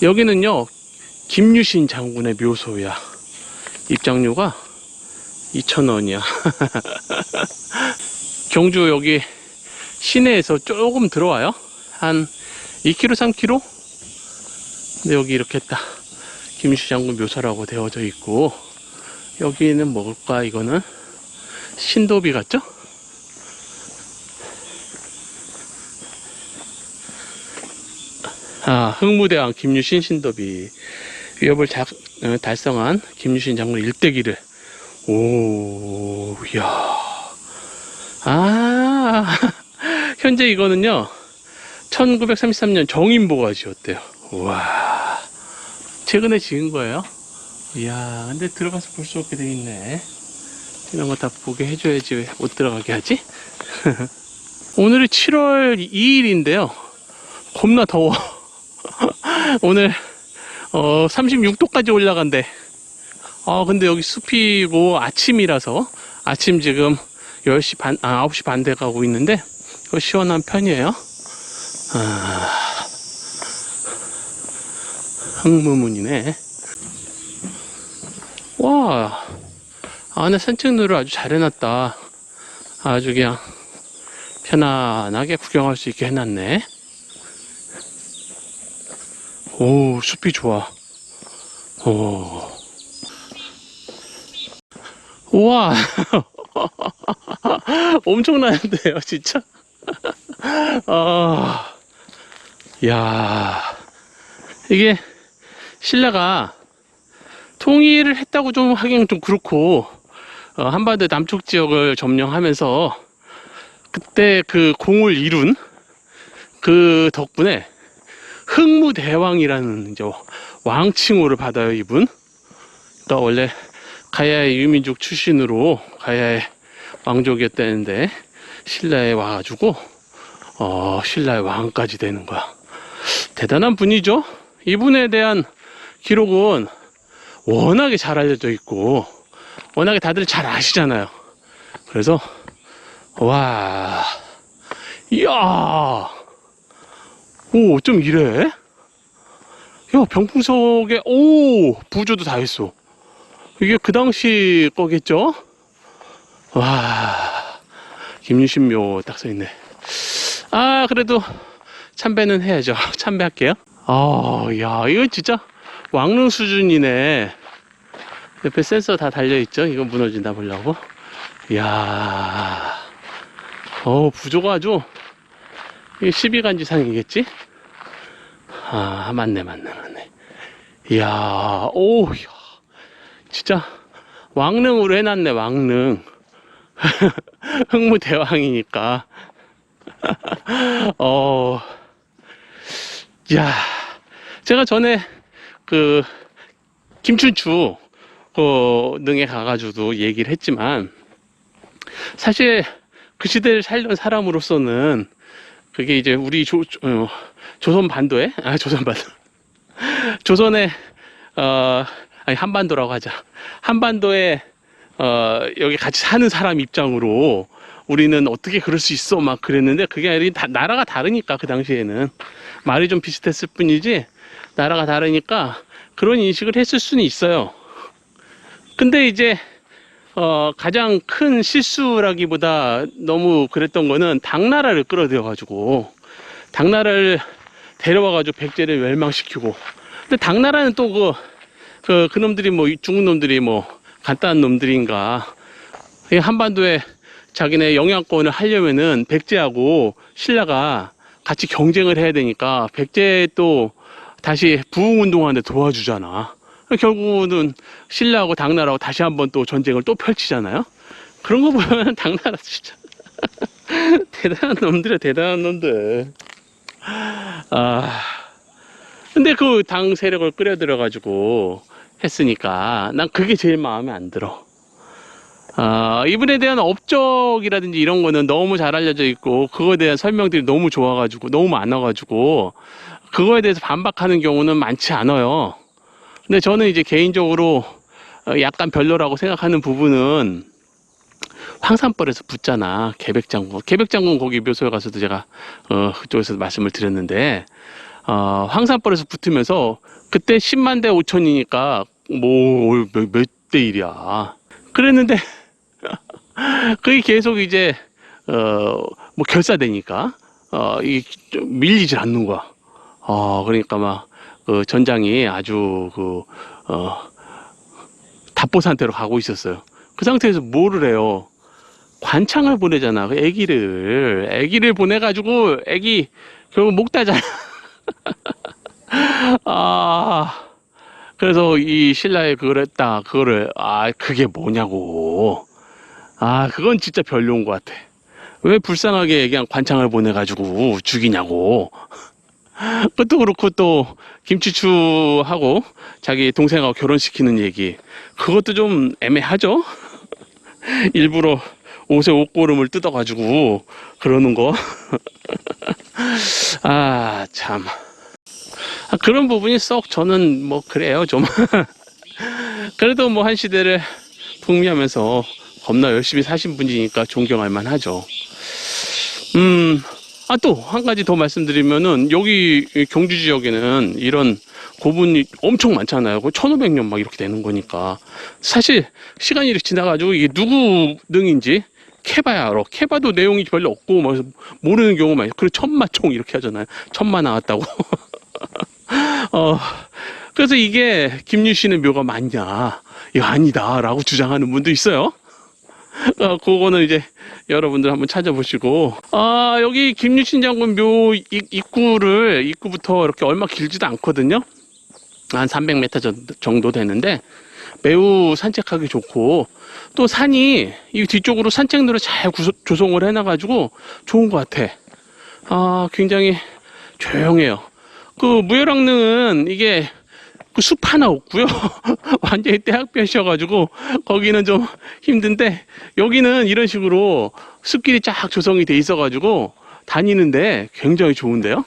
여기는요, 김유신 장군의 묘소야. 입장료가 2,000원이야. 경주 여기 시내에서 조금 들어와요. 한 2km, 3km? 근데 여기 이렇게 딱 김유신 장군 묘소라고 되어져 있고, 여기는 뭘까, 이거는? 신도비 같죠? 아, 흥무대왕 김유신 신도비. 위협을 작- 어, 달성한 김유신 장군 일대기를. 오, 이야. 아, 현재 이거는요, 1933년 정인보가 지었대요. 우와. 최근에 지은 거예요. 이야, 근데 들어가서 볼 수 없게 돼 있네. 이런 거 다 보게 해줘야지 왜 못 들어가게 하지? 오늘이 7월 2일인데요. 겁나 더워. 오늘 어 36도까지 올라간대. 아 근데 여기 숲이고 아침이라서 아침 지금 10시 반, 아 9시 반 돼 가고 있는데 시원한 편이에요. 아, 흥무문이네. 와, 안에 산책로를 아주 잘 해놨다. 아주 그냥 편안하게 구경할 수 있게 해놨네. 오, 숲이 좋아. 오. 우와. 엄청나는데요, 진짜. 아, 야 이게 신라가 통일을 했다고 좀 하기엔 좀 그렇고, 어, 한반도 남쪽 지역을 점령하면서 그때 그 공을 이룬 그 덕분에 흥무대왕이라는 이제 왕칭호를 받아요, 이분. 그러니까 원래 가야의 유민족 출신으로 가야의 왕족이었다는데 신라에 와가지고 어, 신라의 왕까지 되는 거야. 대단한 분이죠. 이분에 대한 기록은 워낙에 잘 알려져 있고 워낙에 다들 잘 아시잖아요. 그래서 와, 이야. 오, 좀 이래? 야, 병풍석에, 오, 부조도 다 했어. 이게 그 당시 거겠죠? 와, 김유신묘 딱 써있네. 아, 그래도 참배는 해야죠. 참배할게요. 아, 야, 이거 진짜 왕릉 수준이네. 옆에 센서 다 달려있죠? 이거 무너진다 보려고. 이야, 어, 부조가 아주 이게 12간지상이겠지? 아, 맞네, 맞네, 맞네. 이야, 오, 야, 진짜, 왕릉으로 해놨네, 왕릉. 흥무대왕이니까. 어, 야, 제가 전에 그, 김춘추, 그, 능에 가가지고도 얘기를 했지만, 사실 그 시대를 살던 사람으로서는 그게 이제 우리 조, 어, 조선 반도에? 아 조선 반도. 조선의 어 아니 한반도라고 하자. 한반도에 어 여기 같이 사는 사람 입장으로 우리는 어떻게 그럴 수 있어? 막 그랬는데 그게 아니라 다 나라가 다르니까 그 당시에는. 말이 좀 비슷했을 뿐이지 나라가 다르니까 그런 인식을 했을 수는 있어요. 근데 이제 어, 가장 큰 실수라기보다 너무 그랬던 거는 당나라를 끌어들여가지고, 당나라를 데려와가지고 백제를 멸망시키고, 근데 당나라는 또 그, 그, 그 놈들이 뭐, 중국 놈들이 뭐, 간단한 놈들인가. 이 한반도에 자기네 영향권을 하려면은 백제하고 신라가 같이 경쟁을 해야 되니까 백제 또 다시 부흥운동하는데 도와주잖아. 결국은 신라하고 당나라하고 다시 한번 또 전쟁을 또 펼치잖아요. 그런 거 보면 당나라 진짜 대단한 놈들이야 대단한 놈들. 아 근데 그 당 세력을 끌어들여 가지고 했으니까 난 그게 제일 마음에 안 들어. 아, 이분에 대한 업적이라든지 이런 거는 너무 잘 알려져 있고, 그거에 대한 설명들이 너무 좋아가지고, 너무 많아가지고, 그거에 대해서 반박하는 경우는 많지 않아요. 근데 저는 이제 개인적으로 어, 약간 별로라고 생각하는 부분은 황산벌에서 붙잖아 계백장군 계백장군 거기 묘소에 가서도 제가 어 그쪽에서 말씀을 드렸는데 어, 황산벌에서 붙으면서 그때 10만 대 5천이니까 뭐몇 대 1이야. 그랬는데 그게 계속 이제 어 뭐 결사되니까 어 이 밀리질 않는 거야. 어 그러니까 막 그 전장이 아주 그 어 답보 상태로 가고 있었어요. 그 상태에서 뭐를 해요? 관창을 보내잖아. 그 애기를 애기를 보내가지고 애기 결국 목 따잖아. 아 그래서 이 신라에 그걸 했다. 그거를 아 그게 뭐냐고. 아 그건 진짜 별로인 것 같아. 왜 불쌍하게 그냥 관창을 보내가지고 죽이냐고. 그것도 그렇고 또 김치추하고 자기 동생하고 결혼시키는 얘기 그것도 좀 애매하죠. 일부러 옷에 옷고름을 뜯어가지고 그러는 거. 아 참. 아, 그런 부분이 썩 저는 뭐 그래요 좀. 그래도 뭐 한 시대를 풍미하면서 겁나 열심히 사신 분이니까 존경할 만하죠. 음, 아, 또, 한 가지 더 말씀드리면은, 여기 이 경주 지역에는 이런 고분이 엄청 많잖아요. 1500년 막 이렇게 되는 거니까. 사실, 시간이 이렇게 지나가지고 이게 누구 능인지 캐봐야 알아. 캐봐도 내용이 별로 없고, 뭐, 모르는 경우 많아요. 그리고 천마총 이렇게 하잖아요. 천마 나왔다고. 어, 그래서 이게 김유신의 묘가 맞냐. 이거 아니다. 라고 주장하는 분도 있어요. 어, 그거는 이제 여러분들 한번 찾아보시고. 아 여기 김유신 장군 묘 입- 입구를 입구부터 이렇게 얼마 길지도 않거든요? 한 300m 정- 정도 되는데 매우 산책하기 좋고. 또 산이 이 뒤쪽으로 산책로를 잘 구조, 조성을 해놔가지고 좋은 것 같아. 아 굉장히 조용해요. 그 무열왕릉은 이게 그 숲 하나 없고요. 완전히 대학볕이어가지고 거기는 좀 힘든데 여기는 이런 식으로 숲길이 쫙 조성이 돼 있어가지고 다니는데 굉장히 좋은데요.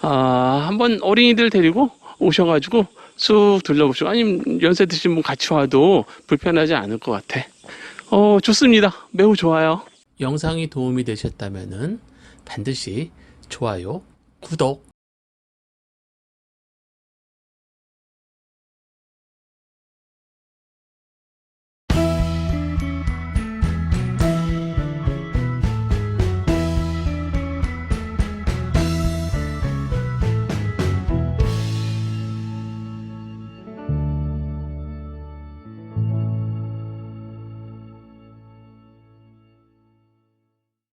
아 한번 어린이들 데리고 오셔가지고 쑥 둘러보시고 아니면 연세 드신 분 같이 와도 불편하지 않을 것 같아. 어 좋습니다. 매우 좋아요. 영상이 도움이 되셨다면은 반드시 좋아요, 구독